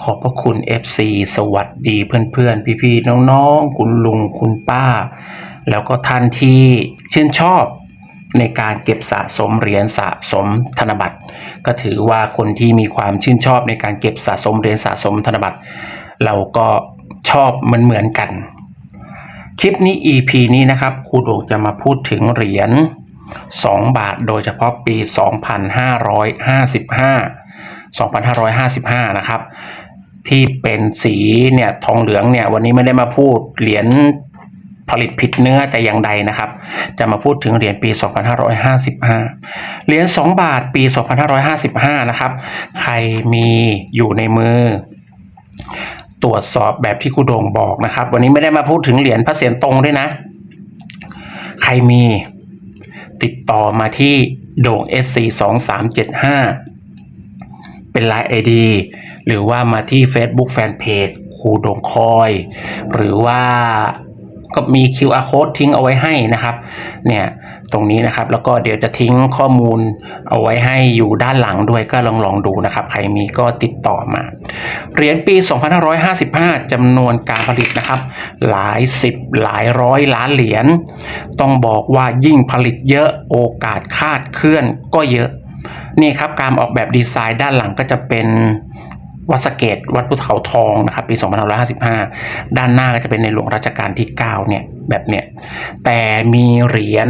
ขอบพระคุณ FC สวัสดีเพื่อนๆ พี่ๆ น้องๆ คุณลุงคุณป้า แล้วก็ท่านที่ชื่นชอบในการเก็บสะสมเหรียญสะสมธนบัตร ก็ถือว่าคนที่มีความชื่นชอบในการเก็บสะสมเหรียญสะสมธนบัตร เราก็ชอบเหมือนเหมือนกัน คลิปนี้ EP นี้นะครับครูโดงจะมาพูดถึงเหรียญ2 บาทโดยเฉพาะปี 2555 2555 นะครับ ที่เป็นสีเนี่ยทองเหลืองเนี่ยวันนี้ไม่ได้มาพูดเหรียญผลิตผิดเนื้อแต่อย่างใดนะครับ จะมาพูดถึงเหรียญปี 2555 เหรียญ 2 บาทปี 2555 นะครับ ใครมีอยู่ในมือ ตรวจสอบแบบที่ครูโด่งบอกนะครับ วันนี้ไม่ได้มาพูดถึงเหรียญพระเศียรตรงด้วยนะ ใครมีติดต่อมาที่โด่ง SC 2 3 7 5 เป็นไลน์ ID หรือว่ามาที่ Facebook Fanpage ครูดงคอย หรือว่าก็มี QR code ทิ้งเอาไว้ให้นะครับ เนี่ยตรงนี้นะครับ แล้วก็เดี๋ยวจะทิ้งข้อมูลเอาไว้ให้อยู่ด้านหลังด้วยก็ลองลองดูนะครับ ใครมีก็ติดต่อมา เหรียญปี 2555จำนวนการผลิตนะครับ หลายสิบหลายร้อยล้านเหรียญ ต้องบอกว่ายิ่งผลิตเยอะโอกาสคาดเคลื่อนก็เยอะ นี่ครับการออกแบบดีไซน์ด้านหลังก็จะเป็นวัดสเกตวัดภูเขาทองนะครับปี 2555 ด้านหน้าก็จะเป็นในหลวงรัชกาลที่ 9 เนี่ยแบบเนี้ยแต่มีเหรียญ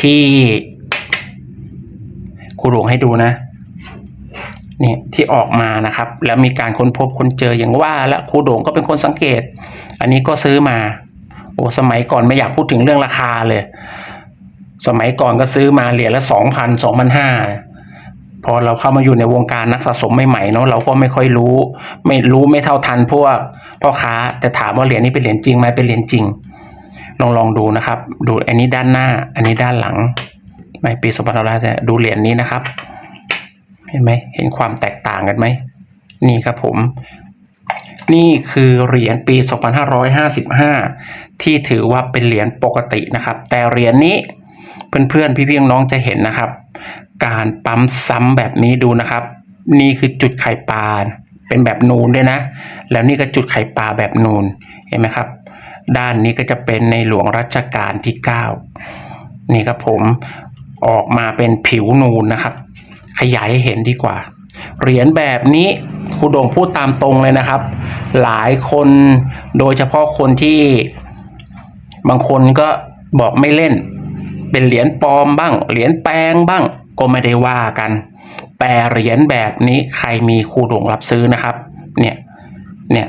ที่ครูหลวงให้ดูนะเนี่ยที่ออกมานะครับ แล้วมีการค้นพบค้นเจออย่างว่า และครูโด่งก็เป็นคนสังเกต อันนี้ก็ซื้อมา โอ้สมัยก่อนไม่อยากพูดถึงเรื่องราคาเลย สมัยก่อนก็ซื้อมาเหรียญละสองพันสองพันห้า พอเราเข้ามาอยู่ในวงการนักสะสมใหม่ๆเนาะเราก็ไม่ค่อยรู้ ไม่รู้ไม่เท่าทันพวกพ่อค้าแต่ถามว่าเหรียญนี้เป็นเหรียญจริงไหมเป็นเหรียญจริง ลองลองดูนะครับ ดูอันนี้ด้านหน้า อันนี้ด้านหลังในปีสองพันห้าร้อยดูเหรียญนี้นะครับ เห็นไหมเห็นความแตกต่างกันไหมนี่ครับผม นี่คือเหรียญปี 2555 ที่ถือว่าเป็นเหรียญปกตินะครับ แต่เหรียญนี้เพื่อนๆพี่ๆน้องจะเห็นนะครับ การปั๊มซ้ำแบบนี้ดูนะครับ นี่คือจุดไข่ปลาเป็นแบบนูนด้วยนะ แล้วนี่ก็จุดไข่ปลาแบบนูนเห็นไหมครับ ด้านนี้ก็จะเป็นในหลวงรัชกาลที่ 9 นี่ครับผมออกมาเป็นผิวนูนนะครับ ขยายให้เห็นดีกว่า เหรียญแบบนี้ครูโด่งพูดตามตรงเลยนะครับ หลายคนโดยเฉพาะคนที่บางคนก็บอกไม่เล่น เป็นเหรียญปลอมบ้าง เหรียญแปลงบ้าง ก็ไม่ได้ว่ากัน แต่เหรียญแบบนี้ใครมีครูโด่งรับซื้อนะครับ เนี่ยเนี่ย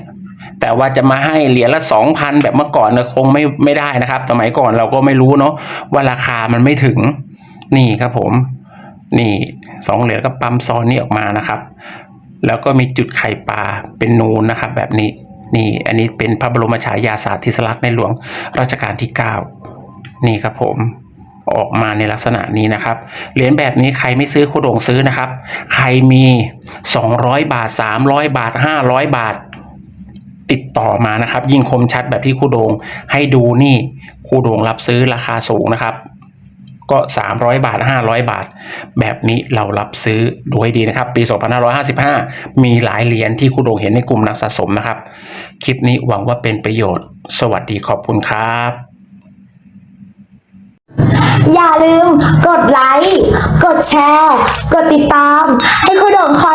แต่ว่าจะมาให้เหรียญละสองพันแบบเมื่อก่อนเนี่ยคงไม่ไม่ได้นะครับ สมัยก่อนเราก็ไม่รู้เนาะว่าราคามันไม่ถึง นี่ครับผม นี่สองเหรียญก็ปั๊มซ้อนนี่ออกมานะครับ แล้วก็มีจุดไข่ปลาเป็นนูนนะครับ แบบนี้นี่อันนี้เป็นพระบรมฉายาสาธิสลักษณ์ในหลวงรัชกาลที่ 9 นี่ครับผม ออกมาในลักษณะนี้นะครับเหรียญแบบนี้ใครไม่ซื้อโคโด่งซื้อนะครับ ใครมี 200 บาท 300 บาท 500 บาท ติดต่อมานะครับ ยิ่งคมชัดแบบที่ครูโดงให้ดูนี่ครูโดงรับซื้อราคาสูงนะครับก็ 300 บาท 500 บาท แบบนี้เรารับซื้อดูให้ดีนะครับ ปี 2555 มีหลายเหรียญที่ครูโดงเห็นในกลุ่มนักสะสมนะครับ คลิปนี้หวังว่าเป็นประโยชน์ สวัสดีขอบคุณครับ อย่าลืมกดไลค์ กดแชร์ กดติดตาม ให้คุณโด่งคอยด้วยนะคะ